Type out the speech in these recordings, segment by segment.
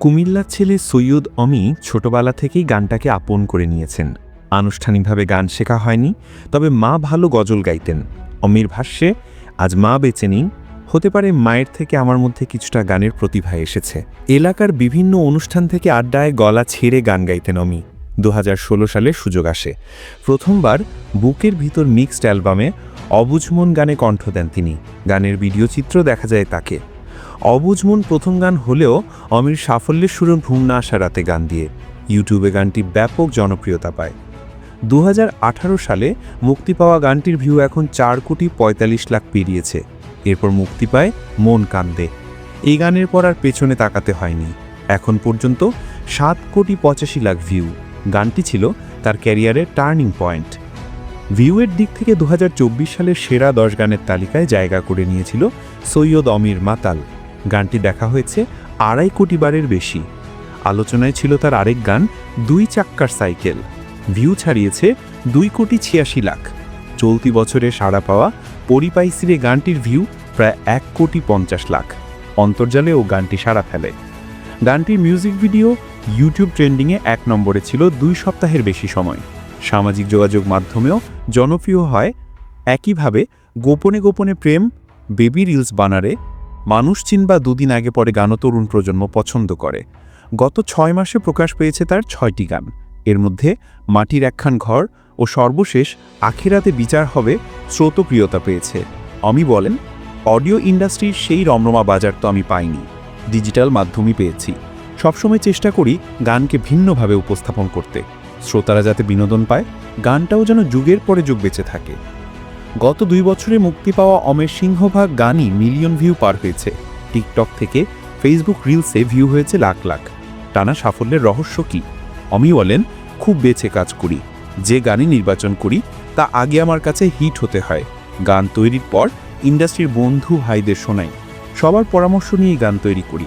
কুমিল্লার ছেলে সৈয়দ অমি ছোটবেলা থেকেই গানটাকে আপন করে নিয়েছেন। আনুষ্ঠানিকভাবে গান শেখা হয়নি, তবে মা ভালো গজল গাইতেন। অমির ভাষ্যে, আজ মা বেঁচে নেই। হতে পারে মায়ের থেকে আমার মধ্যে কিছুটা গানের প্রতিভা এসেছে। এলাকার বিভিন্ন অনুষ্ঠান থেকে আড্ডায় গলা ছেড়ে গান গাইতেন অমি। দু হাজার ষোলো সালে সুযোগ আসে। প্রথমবার বুকের ভিতর মিক্সড অ্যালবামে অবুঝমন গানে কণ্ঠ দেন তিনি। গানের ভিডিও চিত্র দেখা যায় তাকে। অবুঝমন প্রথম গান হলেও অমির সাফল্যের শুরু ঘুম না আসা রাতে গান দিয়ে। ইউটিউবে গানটি ব্যাপক জনপ্রিয়তা পায়। দু হাজার আঠারো সালে মুক্তি পাওয়া গানটির ভিউ এখন চার কোটি পঁয়তাল্লিশ লাখ পেরিয়েছে। এরপর মুক্তি পায় মন কান্দে। এই গানের পর আর পেছনে তাকাতে হয়নি। এখন পর্যন্ত সাত কোটি পঁচাশি লাখ ভিউ। গানটি ছিল তার ক্যারিয়ারের টার্নিং পয়েন্ট। ভিউয়ের দিক থেকে দু হাজার চব্বিশ সালের সেরা দশ গানের তালিকায় জায়গা করে নিয়েছিল সৈয়দ অমির মাতাল। গানটি দেখা হয়েছে আড়াই কোটি বারের বেশি। আলোচনায় ছিল তার আরেক গান, দুই চাক্কার সাইকেল। ভিউ ছাড়িয়েছে দুই কোটি ছিয়াশি লাখ। চলতি বছরে সাড়া পাওয়া পরিপাইসিরে গানটির ভিউ প্রায় এক কোটি পঞ্চাশ লাখ। অন্তর্জালে ও গানটি সাড়া ফেলে। গানটির মিউজিক ভিডিও ইউটিউব ট্রেন্ডিংয়ে এক নম্বরে ছিল দুই সপ্তাহের বেশি সময়। সামাজিক যোগাযোগ মাধ্যমেও জনপ্রিয় হয়। একইভাবে গোপনে গোপনে প্রেম, বেবি রিলস বানারে মানুষ চিনবা দুদিন আগে পরে গানও তরুণ প্রজন্ম পছন্দ করে। গত ছয় মাসে প্রকাশ পেয়েছে তার ছয়টি গান। এর মধ্যে মাটির একখান ঘর ও সর্বশেষ আখেরাতে বিচার হবে স্রোতপ্রিয়তা পেয়েছে। অমি বলেন, অডিও ইন্ডাস্ট্রির সেই রমরমা বাজার তো আমি পাইনি। ডিজিটাল মাধ্যমই পেয়েছি। সবসময় চেষ্টা করি গানকে ভিন্নভাবে উপস্থাপন করতে। শ্রোতারা যাতে বিনোদন পায়, গানটাও যেন যুগের পরে যুগ বেঁচে থাকে। গত দুই বছরে মুক্তি পাওয়া অমের সিংহভাগ গানই মিলিয়ন ভিউ পার হয়েছে। টিকটক থেকে ফেসবুক রিলসে ভিউ হয়েছে লাখ লাখ। টানা সাফল্যের রহস্য কি? অমি বলেন, খুব বেছে কাজ করি। যে গানই নির্বাচন করি, তা আগে আমার কাছে হিট হতে হয়। গান তৈরির পর ইন্ডাস্ট্রির বন্ধু ভাইদের শোনাই। সবার পরামর্শ নিয়েই গান তৈরি করি।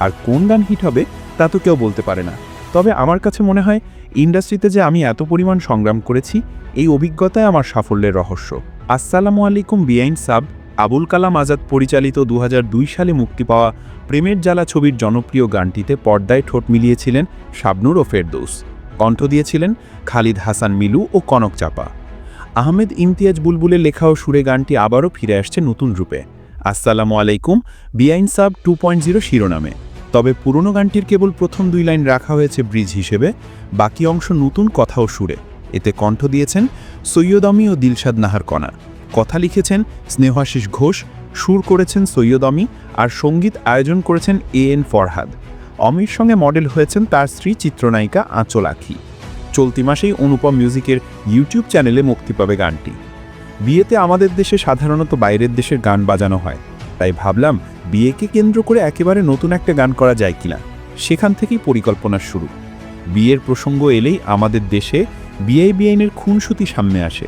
আর কোন গান হিট হবে, তা তো কেউ বলতে পারে না। তবে আমার কাছে মনে হয় ইন্ডাস্ট্রিতে যে আমি এত পরিমাণ সংগ্রাম করেছি, এই অভিজ্ঞতাই আমার সাফল্যের রহস্য। আসসালামু আলাইকুম বিআইন সাব, আবুল কালাম আজাদ পরিচালিত দু হাজার দুই সালে মুক্তি পাওয়া প্রেমের জ্বালা ছবির জনপ্রিয় গানটিতে পর্দায় ঠোঁট মিলিয়েছিলেন শাবনুর ও ফেরদৌস। কণ্ঠ দিয়েছিলেন খালিদ হাসান মিলু ও কনক চাপা। আহমেদ ইমতিয়াজ বুলবুলের লেখা ও সুরে গানটি আবারও ফিরে আসছে নতুন রূপে। আসসালামু আলাইকুম বিআইন সাব টু পয়েন্ট জিরো শিরোনামে। তবে পুরনো গানটির কেবল প্রথম দুই লাইন রাখা হয়েছে ব্রিজ হিসেবে, বাকি অংশ নতুন কথা ও সুরে। এতে কণ্ঠ দিয়েছেন সৈয়দ আমি ও দিলশাদ নাহার কণা কথা লিখেছেন স্নেহাশিস ঘোষ, সুর করেছেন সৈয়দ অমি আর সংগীত আয়োজন করেছেন এ এন ফরহাদ। অমির সঙ্গে মডেল হয়েছেন তার স্ত্রী চিত্রনায়িকা আঁচল আখি। চলতি মাসেই অনুপম মিউজিকের ইউটিউব চ্যানেলে মুক্তি পাবে গানটি। বিয়েতে আমাদের দেশে সাধারণত বাইরের দেশের গান বাজানো হয়। তাই ভাবলাম বিয়েকে কেন্দ্র করে একেবারে নতুন একটা গান করা যায় কিনা। সেখান থেকেই পরিকল্পনা শুরু। বিয়ের প্রসঙ্গ এলেই আমাদের দেশে বিয়ে বিআইনের খুনসুতি সামনে আসে।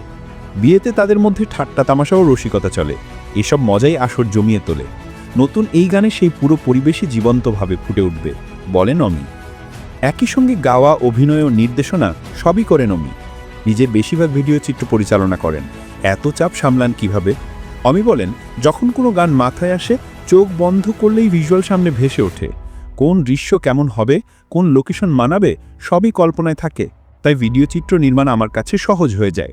বিয়েতে তাদের মধ্যে ঠাট্টা তামাশা ও রসিকতা চলে। এসব মজাই আসর জমিয়ে তোলে। নতুন এই গানে সেই পুরো পরিবেশই জীবন্তভাবে ফুটে উঠবে বলেন অমি একই সঙ্গে গাওয়া, অভিনয় ও নির্দেশনা সবই করেন অমি নিজে বেশিরভাগ ভিডিও চিত্র পরিচালনা করেন। এত চাপ সামলান কীভাবে? অমি বলেন, যখন কোনো গান মাথায় আসে, চোখ বন্ধ করলেই ভিজুয়াল সামনে ভেসে ওঠে। কোন দৃশ্য কেমন হবে, কোন লোকেশন মানাবে, সবই কল্পনায় থাকে। তাই ভিডিও চিত্র নির্মাণ আমার কাছে সহজ হয়ে যায়।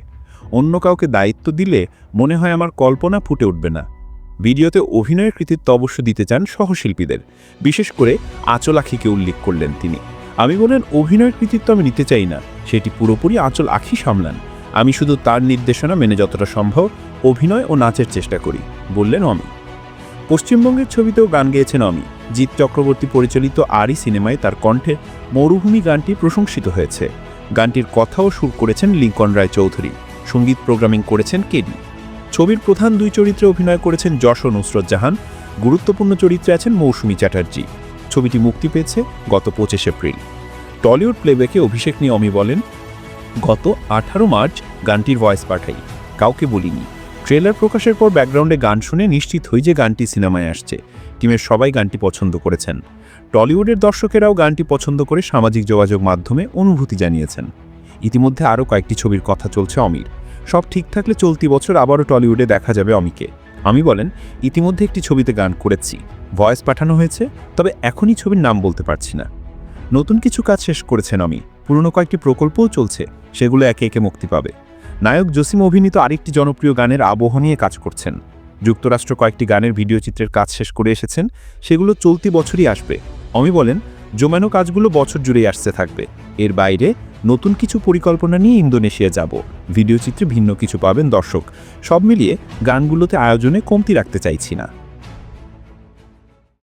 অন্য কাউকে দায়িত্ব দিলে মনে হয় আমার কল্পনা ফুটে উঠবে না। ভিডিওতে অভিনয়ের কৃতিত্ব অবশ্য দিতে চান সহশিল্পীদের। বিশেষ করে আঁচল আখিকে উল্লেখ করলেন তিনি। আমি বলেন, অভিনয়ের কৃতিত্ব আমি নিতে চাই না। সেটি পুরোপুরি আঁচল আখি সামলান। আমি শুধু তার নির্দেশনা মেনে যতটা সম্ভব অভিনয় ও নাচের চেষ্টা করি, বললেন অমি। পশ্চিমবঙ্গের ছবিতেও গান গেয়েছেন অমি। জিৎ চক্রবর্তী পরিচালিত আরই সিনেমায় তার কণ্ঠে মরুভূমি গানটি প্রশংসিত হয়েছে। গানটির কথাও সুর করেছেন লিঙ্কন রায় চৌধুরী সংগীত প্রোগ্রামিং করেছেন কেডি ছবির প্রধান দুই চরিত্রে অভিনয় করেছেন যশ ও নুসরত জাহান। গুরুত্বপূর্ণ চরিত্রে আছেন মৌসুমী চ্যাটার্জি। ছবিটি মুক্তি পেয়েছে গত পঁচিশ এপ্রিল। টলিউড প্লেব্যাকে অভিষেক নিয়ে অমি বলেন গত আঠারো মার্চ গানটির ভয়েস পাঠাই। কাউকে বলিনি। ট্রেলার প্রকাশের পর ব্যাকগ্রাউন্ডে গান শুনে নিশ্চিত হই যে গানটি সিনেমায় আসছে। টিমের সবাই গানটি পছন্দ করেছেন। টলিউডের দর্শকেরাও গানটি পছন্দ করে সামাজিক যোগাযোগ মাধ্যমে অনুভূতি জানিয়েছেন। ইতিমধ্যে আরও কয়েকটি ছবির কথা চলছে অমির। সব ঠিক থাকলে চলতি বছর আবারও টলিউডে দেখা যাবে অমিকে। আমি বলেন, ইতিমধ্যে একটি ছবিতে গান করেছি। ভয়েস পাঠানো হয়েছে, তবে এখনই ছবির নাম বলতে পারছি না। নতুন কিছু কাজ শেষ করেছেন আমি পুরনো কয়েকটি প্রকল্পও চলছে। সেগুলো একে একে মুক্তি পাবে। নায়ক জসিম অভিনীত আরেকটি জনপ্রিয় গানের আবহ নিয়ে কাজ করছেন। যুক্তরাষ্ট্র কয়েকটি গানের ভিডিও চিত্রের কাজ শেষ করে এসেছেন, সেগুলো চলতি বছরই আসবে। অমি বলেন জমানো কাজগুলো বছর জুড়েই আসতে থাকবে। এর বাইরে নতুন কিছু পরিকল্পনা নিয়ে ইন্দোনেশিয়া যাব। ভিডিও চিত্রে ভিন্ন কিছু পাবেন দর্শক। সব মিলিয়ে গানগুলোতে আয়োজনে কমতি রাখতে চাইছি না।